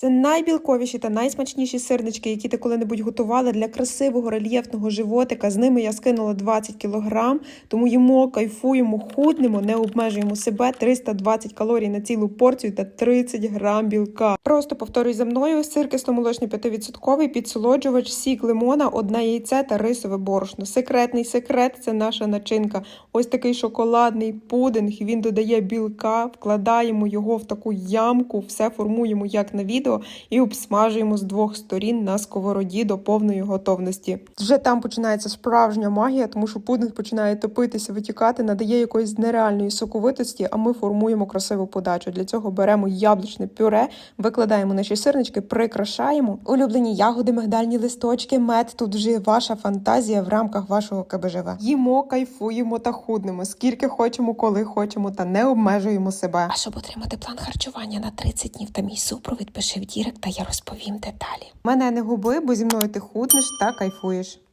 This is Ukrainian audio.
Це найбілковіші та найсмачніші сирнички, які ти коли-небудь готувала для красивого рельєфного животика. З ними я скинула 20 кілограм, тому їмо, кайфуємо, худнемо, не обмежуємо себе. 320 калорій на цілу порцію та 30 грам білка. Просто повторюй за мною: сир кисломолочний 5%, підсолоджувач, сік лимона, одне яйце та рисове борошно. Секретний секрет це наша начинка. Ось такий шоколадний пудинг. Він додає білка, вкладаємо його в таку ямку, все формуємо як на відео і обсмажуємо з двох сторін на сковороді до повної готовності. Вже там починається справжня магія, тому що пудинг починає топитися, витікати, надає якоїсь нереальної соковитості, а ми формуємо красиву подачу. Для цього беремо яблучне пюре, викладаємо наші сирнички, прикрашаємо. Улюблені ягоди, мигдальні листочки, мед. Тут вже ваша фантазія в рамках вашого КБЖВ. Їмо, кайфуємо та худнемо, скільки хочемо, коли хочемо, та не обмежуємо себе. А щоб отримати план харчування на 30 днів та мій супровід, пиши в Дірект, та я розповім деталі. Мене не губи, бо зі мною ти худнеш та кайфуєш.